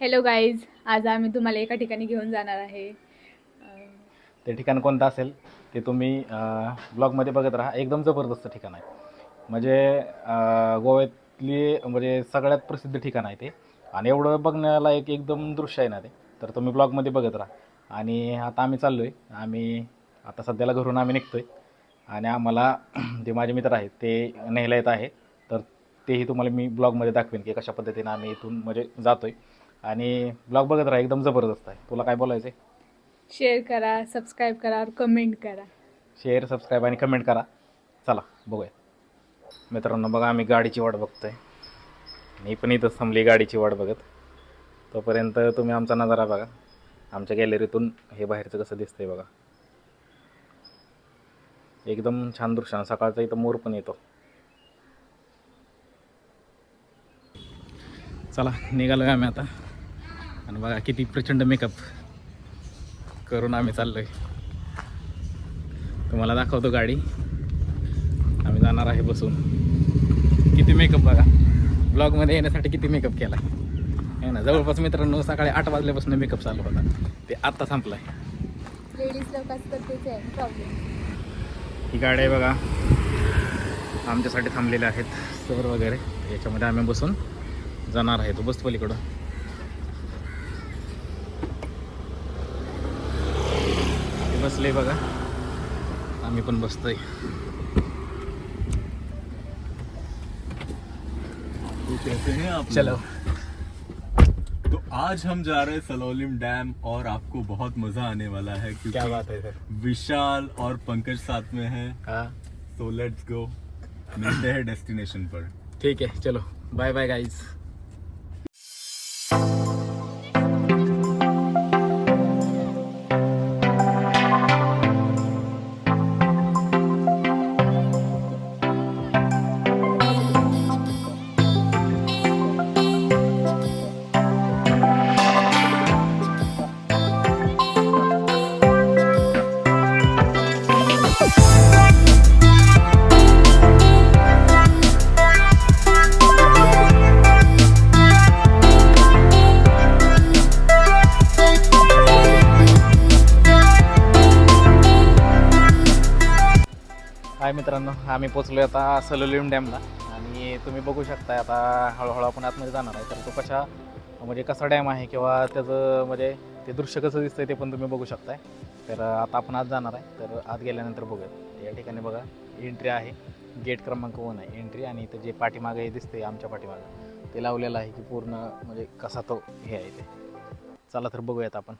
Hello guys आज आम्ही तुम्हाला एका ठिकाणी घेऊन जाणार आहे. ते ठिकाण कोणतं असेल ते तुम्ही ब्लॉगमध्ये बघत राहा. एकदम जबरदस्त ठिकाण आहे. म्हणजे गोव्यातली म्हणजे सगळ्यात प्रसिद्ध ठिकाण आहे ते. आणि एवढं बघण्याला एक एकदम दृश्य आहे ना ते. तर तुम्ही ब्लॉगमध्ये बघत राहा. आणि आता आम्ही चाललो आहे आम्ही आता सध्याला घरून आम्ही निघतो आहे आणि आम्हाला जे माझे मित्र आहेत ते न्यायला येत आहे. तर तेही तुम्हाला मी ब्लॉगमध्ये दाखवेन की कशा पद्धतीनं आम्ही इथून म्हणजे जातो आहे आणि ब्लॉग बघत राहा एकदम जबरदस्त आहे. तुला काय बोलायचं आहे? शेअर करा सबस्क्राईब करा कमेंट करा. शेअर सबस्क्राईब आणि कमेंट करा. चला बघूया. मित्रांनो बघा आम्ही गाडीची वाट बघतोय. मी पण इथंच थांबली गाडीची वाट बघत. तोपर्यंत तुम्ही आमचा नजारा बघा. आमच्या गॅलरीतून हे बाहेरचं कसं दिसतंय बघा. एकदम छान दृश्य. सकाळचा इथं मोर पण येतो. चला निघालो आम्ही आता. आणि बघा किती प्रचंड मेकअप करून आम्ही चाललोय. तुम्हाला दाखवतो गाडी. आम्ही जाणार आहे बसून. किती मेकअप बघा. ब्लॉगमध्ये येण्यासाठी किती मेकअप केला. आहे ना जवळपास मित्रांनो सकाळी आठ वाजल्यापासून मेकअप चालू होता. ते आत्ता संपला आहे आहे ही गाडी आहे बघा. आमच्यासाठी थांबलेल्या आहेत सर वगैरे. याच्यामध्ये आम्ही बसून जाणार आहे तो बस पलीकडं बसले बघा. आम्ही पण बसतोय. तो कैसे हैं आप चलो. तो आज हम जा रहे हैं सलोलिम डैम और आपको बहुत मज़ा आने वाला है क्योंकि क्या बात है सर. विशाल और पंकज साथ में हैं। हाँ. सो लेट्स गो मिलते हैं डेस्टिनेशन पर. ठीक है चलो. बाय बाय गाइस हाय मित्रांनो आम्ही पोचलो आता सलोलिम डॅमला. आणि तुम्ही बघू शकता आता हळूहळू आपण आतमध्ये जाणार आहे. तर तो कशा म्हणजे कसा डॅम आहे किंवा त्याचं म्हणजे ते दृश्य कसं दिसतंय ते पण तुम्ही बघू शकताय. तर आता आपण आज जाणार आहे. तर आत गेल्यानंतर बघूया या ठिकाणी बघा एंट्री आहे. गेट क्रमांक वन आहे एंट्री आणि इथं जे पाठीमागे दिसते आमच्या पाठीमागं. ते लावलेलं आहे की पूर्ण म्हणजे कसा तो हे आहे ते. चला तर बघूयात आपण.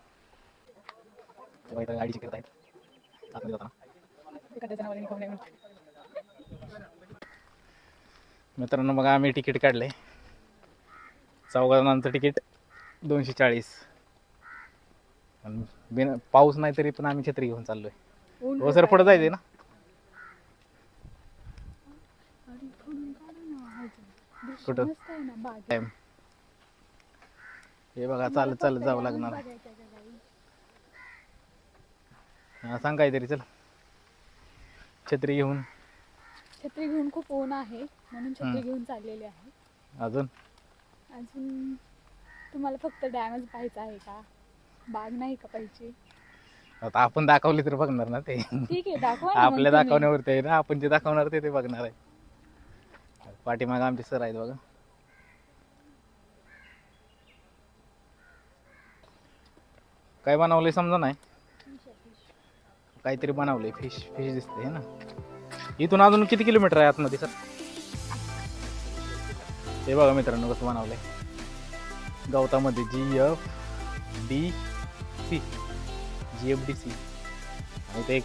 गाडीची करत आहेत आतमध्ये जाताना. मित्रांनो मग आम्ही तिकीट काढले. चौघांचं तिकीट दोनशे चाळीस. बिन पाऊस नाही तरी पण आम्ही छत्री घेऊन चाललोय. हो सर पुढे जायचंय ना? कुठं? टाइम हे बघा चालत चालत जावं लागणार. आहे हा, सांग काहीतरी चल. छत्री घेऊन. छत्री घेऊन खूप ऊन आहे म्हणून छत्री. घेऊन चाललेली आहे. अजून? अजून तुम्हाला फक्त डॅमच पाहायचा आहे का? बाग नाही का पाहिजे? आता आपण दाखवले तर बघणार ना ते. ठीक आहे दाखवा ना मग आपल्या तुम्ही. दाखवण्यावरती आहे ना आपण जे दाखवणार ते ते बघणार आहे. पाठीमागं आमचे सर आहेत बघा. काय बनवलंय समजा नाही? काहीतरी बनवलंय फिश फिश दिसते है ना. इथून अजून किती किलोमीटर आहे आतमध्ये सर? हे बघा मित्रांनो कसं बनवलंय. गवतामध्ये G F D C G F D C आणि ते एक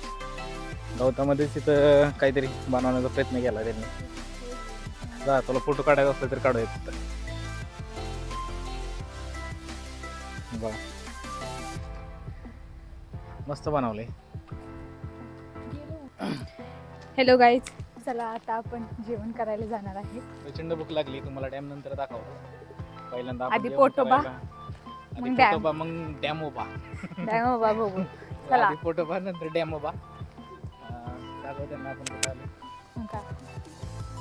गवतामध्येच तिथं काहीतरी बनवण्याचा प्रयत्न केला त्यांनी. जा तुला फोटो काढायचा असला तर काढू येत बघा. मस्त बनवलंय. हॅलो गाईज चला आता आपण जेवण करायला जाणार आहे. प्रचंड भूक लागली तुम्हाला डॅम नंतर दाखवतो. पहिल्यांदा आपण आधी पोटोबा, मग डॅम. पोटोबा मग डॅम उभा. काय बाबा बघू. चला. आधी पोटोबा नंतर डॅम उभा. अं, दाखव त्यांना आपण कुठं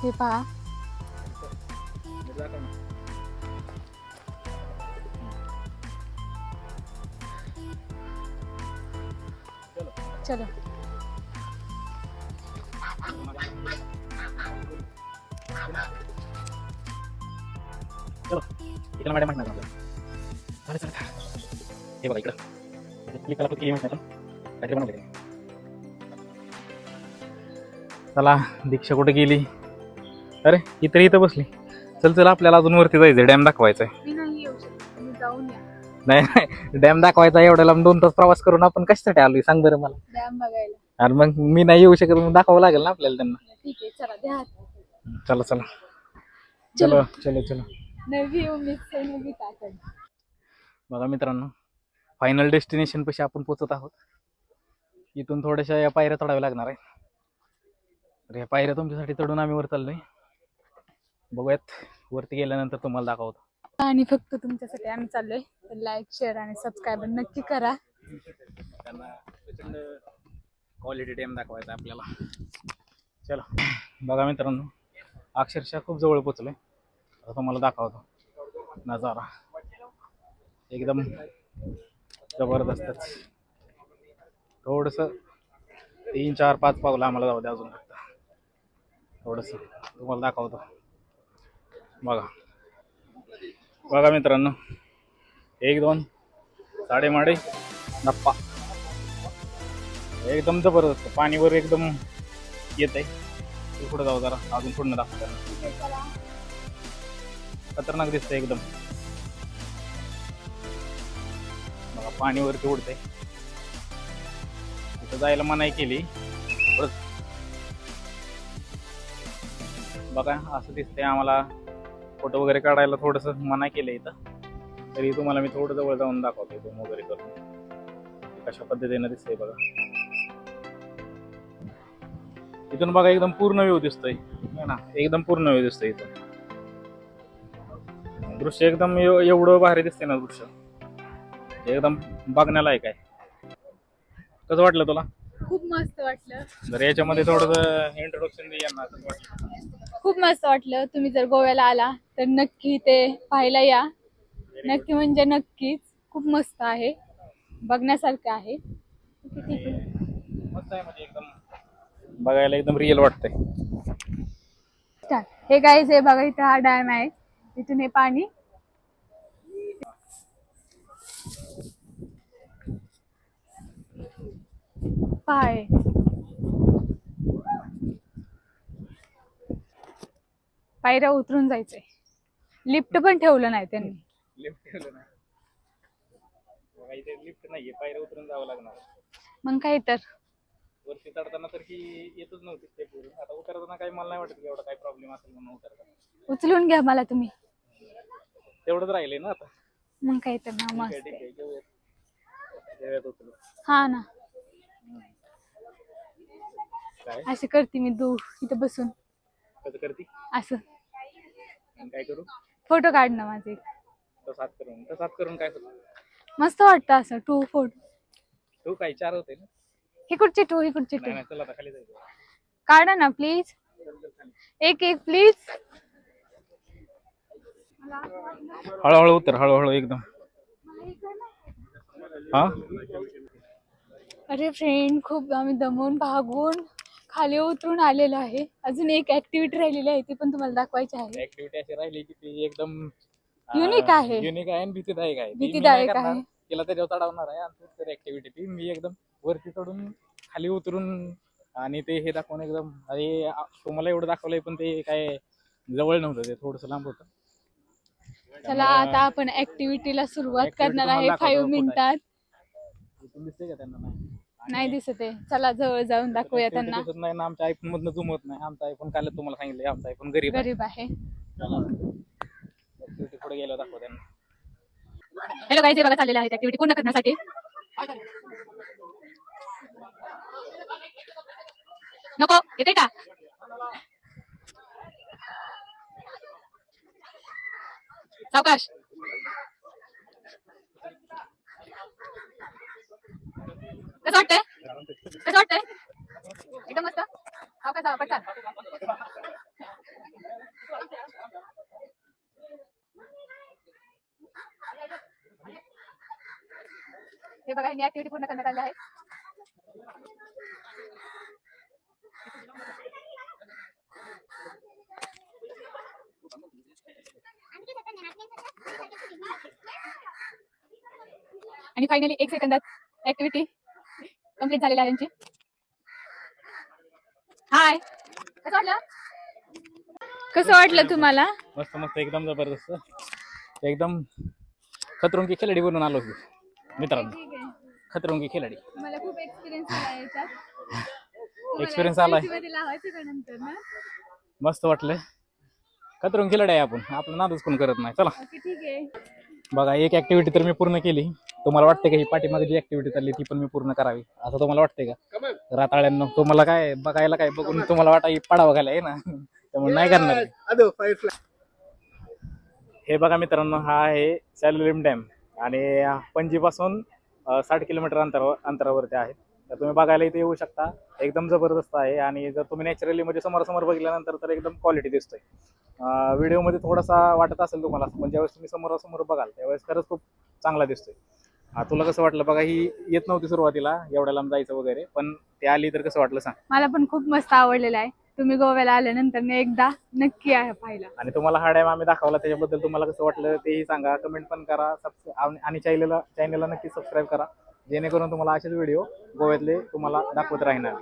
हे पहा. दाखव चलो. इकडे मॅडम आपल्याला चालेल चालेल हे बघा इकडं. क्लिक करा केली काहीतरी बनवलं. चला दीक्षा कुठे गेली? अरे इतर इथं बसली. चल चल आपल्याला अजून वरती जायचं डॅम दाखवायचा आहे मी नाही येऊ शकत. तुम्ही जाऊन या. नाही नाही. डॅम दाखवायचा आहे, एवढ्या लांब दोन तास प्रवास करून आपण कशासाठी आलोय? सांग बरं मला. डॅम बघायला. अरे मग मी नाही येऊ शकत मग दाखवावं लागेल ना आपल्याला त्यांना. ठीक आहे चला द्या हात. चला चला. चलो. चलो चलो नवी उमेद से नवी ताकद. बघा मित्रांनो फायनल डेस्टिनेशन पाशी आपण पोचत आहोत. इथून थोड्याशा या पायऱ्या चढाव्या लागणार आहे तर या पायऱ्या तुमच्यासाठी चढून आम्ही वर चाललोय. बघूयात वरती गेल्यानंतर तुम्हाला दाखवतो. आणि फक्त तुमच्यासाठी आम्ही चाललोय. तर लाईक शेअर आणि सबस्क्राईब नक्की करा. त्यांना प्रचंड क्वालिटी डॅम दाखवायचा आपल्याला. चला. बघा मित्रांनो अक्षरशः खूप जवळ पोचलोय. आता तुम्हाला दाखवतो. नजारा. एकदम जबरदस्तच. थोडस तीन चार पाच पावलं आम्हाला जाऊ द्या अजून फक्त. थोडस. तुम्हाला दाखवतो. बघा. बघा मित्रांनो. एक दोन. साडेमाडे. नप्पा. एकदम जबरदस्त. पाणीवर एकदम येत आहे पुढे जाऊ जरा. अजून पूर्ण दाखवतो खतरनाक दिसतंय एकदम. बघा पाणीवरती उडतंय. तिथं जायला मनाई केली. बघा असं दिसतंय आम्हाला. फोटो वगैरे काढायला थोडस मना केलं इथं. तरी तुम्हाला मी थोडं जवळ जाऊन दाखवतो झूम वगैरे करून. कशा पद्धतीनं दिसतंय बघा. इथून बघा एकदम पूर्ण व्ह्यू दिसतोय. ना? एकदम पूर्ण व्ह्यू दिसतोय इथून दृश्य एकदम एव- एवढं भारी दिसतंय ना दृश्य. एकदम बघण्याला आहे. कसं वाटलं तुला? खूप मस्त वाटलं. जर याच्यामध्ये थोडस इंट्रोडक्शन वाटलं? खूप मस्त वाटलं. तुम्ही जर गोव्याला आला तर नक्की ते पाहायला या. नक्की म्हणजे नक्कीच खूप मस्त आहे. बघण्यासारखं आहे. मस्त आहे म्हणजे एकदम बघायला एकदम रिअल वाटतंय. हे गाईज हे बघा इथं हा डॅम आहे. इथून हे पाणी. पाय. पायऱ्या उतरून जायचंय. लिफ्ट पण ठेवलं नाही त्यांनी. लिफ्ट ठेवलं नाही. लिफ्ट नाहीये. पायऱ्या उतरून जावं लागणार. मग काय तर. वरती चढताना तर ही येतच नव्हती स्टेप वरून. आता उतरताना काही मला नाही वाटत की एवढा काही प्रॉब्लेम असेल म्हणून उतरताना. उचलून घ्या मला तुम्ही. तेवढंच राहिले ना आता. मग काय तर ना ठीक आहे मस्त ठीक आहे. घेऊयात. घेऊयात उचलून. हा ना. काय? असं करते मी दू इथं बसून. कसं करती? असं. आणि काय करू? फोटो काढ ना माझे. तसात करून. तसात करून काय होतं मस्त वाटतं असं टू फोटो तू काही चार होते ना. ही कुठची टू ही नाही चला आता खाली जायचं. काढा ना प्लीज एक एक प्लीज हळूहळू उतर हळूहळू एकदम. हा? अरे फ्रेंड खूप आम्ही दमून भागून खाली उतरून आलेलो आहे. अजून एक ऍक्टिव्हिटी राहिलेली आहे ती पण तुम्हाला दाखवायची आहे. ऍक्टिव्हिटी अशी राहिली की ती एकदम Unique आहे. युनिक आहे आणि भीतीदायक आहे. ती मी भीतीदायक करणार. आहे. तिला त्याच्यावर चढवणार आहे. आणि तूच ऍक्टिव्हिटी ती मी एकदम वरती चढून खाली उतरून आणि ते हे दाखवून एकदम अरे तुम्हाला एवढं दाखवलंय पण ते काय जवळ नव्हतं ते थोडस लांब होतं. चला आता आपण ऍक्टिव्हिटीला सुरुवात Activity करणार तुम्हाला आहे. दाखवतो फाईव्ह कुठं आहे. मिनिटात इथून दिसतंय का त्यांना? नाही. नाही दिसत आहे. चला जवळ जाऊन दाखवूया Activity त्यांना. दिसत नाही ना आमच्या आयफोन मधनं झूम होत नाही. आमचा आयफोन काल तुम्हाला सांगितलं आमचा आयफोन गरीब आहे. गरीब आहे. ऍक्टिव्हिटी पुढे गेलो दाखव त्यांना. हॅलो गाईज हे बघा चाललेलं आहे ऍक्टिव्हिटी पूर्ण करण्यासाठी. नको येते का? सावकाश. कसं वाटतंय? कसं वाटतंय एकदम मस्त सावकाश सावकाश चाल हे बघा ही ऍक्टिव्हिटी पूर्ण करण्यात आली आहे आणि फायनली एक सेकंदात ऍक्टिव्हिटी कंप्लीट झालेली आहे यांची. हाय कसं वाटलं? कसं वाटलं तुम्हाला? मस्त मस्त एकदम जबरदस्त. एकदम खतरुंगी खिलाडी बनून आलो मित्रांनो. खतरुंगी खिलाडी मला खूप एक्सपिरियन्स आला याच्यात. Experience आलाय. का मस्त वाटलं. खतरुंगी खिलाडी आहे आपण. आपलं नादच कोण करत नाही. चला. ठीक आहे. बघा एक ऍक्टिव्हिटी तर मी पूर्ण केली. तुम्हाला वाटते का ही पाठीमागे जी ऍक्टिव्हिटी चालली ती पण मी पूर्ण करावी. असं तुम्हाला वाटतंय का? राताळ्यांना तुम्हाला काय बघायला काय बघून तुम्हाला वाटा ही पडावं घाला आहे ना? त्यामुळे नाही करणार हे बघा मित्रांनो हा आहे सॅल्युलिम डॅम. आणि पणजीपासून साठ किलोमीटर अंतरावर अंतरावरती आहे. तर तुम्ही बघायला इथे येऊ शकता. एकदम जबरदस्त आहे आणि जर तुम्ही नॅचरली म्हणजे समोरासमोर बघितल्यानंतर तर एकदम क्वालिटी दिसतोय. व्हिडिओमध्ये थोडासा वाटत असेल तुम्हाला पण ज्यावेळेस तुम्ही समोरासमोर बघाल त्यावेळेस खरंच खूप चांगला दिसतोय. हा तुला कसं वाटलं? बघा ही येत नव्हती सुरुवातीला एवढ्या लांब जायचं वगैरे पण ते आली तर कसं वाटलं सांग? मला पण खूप मस्त आवडलेलं आहे. तुम्ही गोव्याला आल्यानंतर एकदा नक्की आहे पाहायला. आणि तुम्हाला हा डॅम आम्ही दाखवला त्याच्याबद्दल तुम्हाला कसं वाटलं तेही सांगा. कमेंट पण करा सबस्क्राईब आणि चॅनलला चॅनलला नक्की सबस्क्राईब करा. जेणेकरून तुम्हाला असेच व्हिडिओ गोव्यातले तुम्हाला दाखवत राहणार.